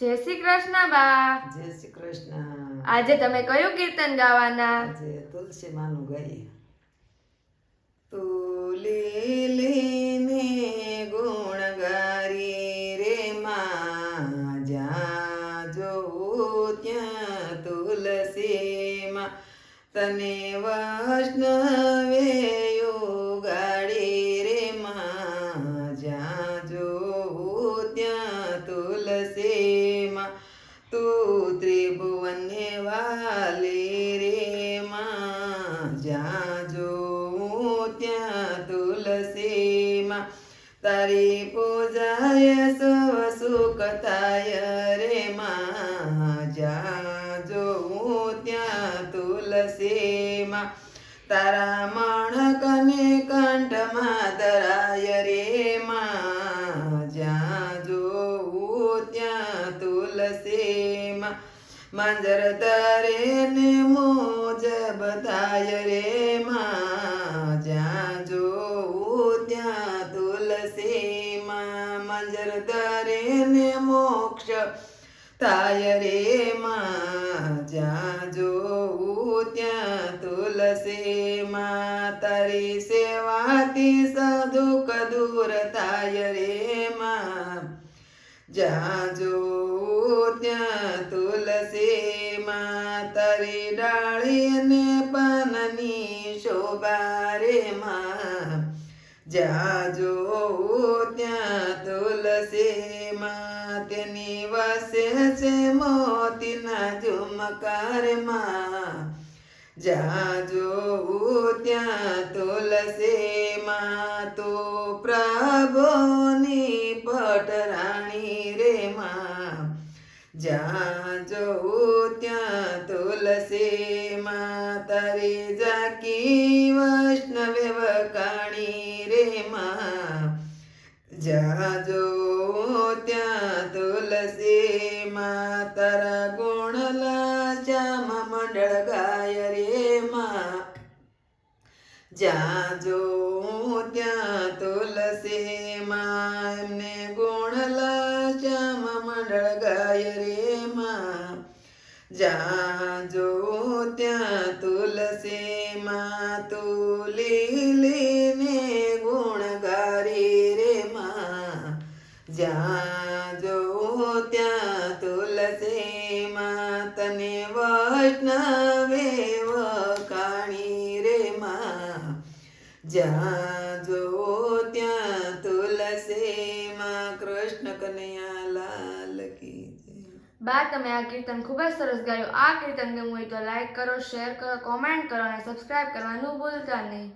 જય શ્રી કૃષ્ણ બા. જય શ્રી કૃષ્ણ. આજે તમે કયું કીર્તન ગાવાના? આજે તુલસી માનું ગાઈ તુલી લીને ગુણ ગારી રે માં જ્યાં જોઉં ત્યાં તુલસીમાં તને વૈષ્ણવે તું ત્રિભુવને વાલી રે માં જ્યાં જોઉં ત્યાં તુલસીમાં તારી પૂજાય સવ સુખ થાય રે માં જ્યાં જોઉં ત્યાં તુલસીમાં તારા મણકને કંઠમાં ધરાય રે માં જ્યાં જોઉં ત્યાં તુલસીમાં માંજર તરે ને મોજ બતાય રે માં જ્યાં જોઉં ત્યાં તુલસીમાં માંજર તરે ને મોક્ષ તાય રે માં જ્યાં જોવું ત્યાં તુલસી માં તારી સેવાથી સદુખ દૂર થાય રે માં જ્યાં જો ત્યાં તુલસી માતરી ડાળી અને પાનની શોભા રે માં જ્યાં જો ત્યાં તુલસી માતની વસે છે મોતીના ઝુમકારમાં જ્યાં જો ત્યાં તુલસીમાં તો પ્રભુની જ્યાં જોઉં ત્યાં તુલસીમાં તારી જાકી વૈષ્ણવે વકાણી રે માં જ્યાં જોઉં ત્યાં તુલસીમાં તારા ગુણલા શ્યામ મંડળ ગાય રે માં જ્યાં જોઉં ત્યાં તુલસીમાં એમને ગુણલા શ્યામ મંડળ ગાય રે માં જ્યાં જો ત્યાં તુલસીમાં તુલી લીને ગુણ ગારી રે માં. જ્યાં જો ત્યાં તુલસીમાં તને વૈષ્ણવે વખાણી રે માં. જ્યાં જો ત્યાં તુલસીમાં કૃષ્ણ કનૈયા બા તમે આ કીર્તન ખૂબ જ સરસ ગાયું. આ કીર્તન ગમ્યું હોય તો લાઈક કરો, શેર કરો, કોમેન્ટ કરો અને સબસ્ક્રાઇબ કરવાનું ભૂલતા નહીં.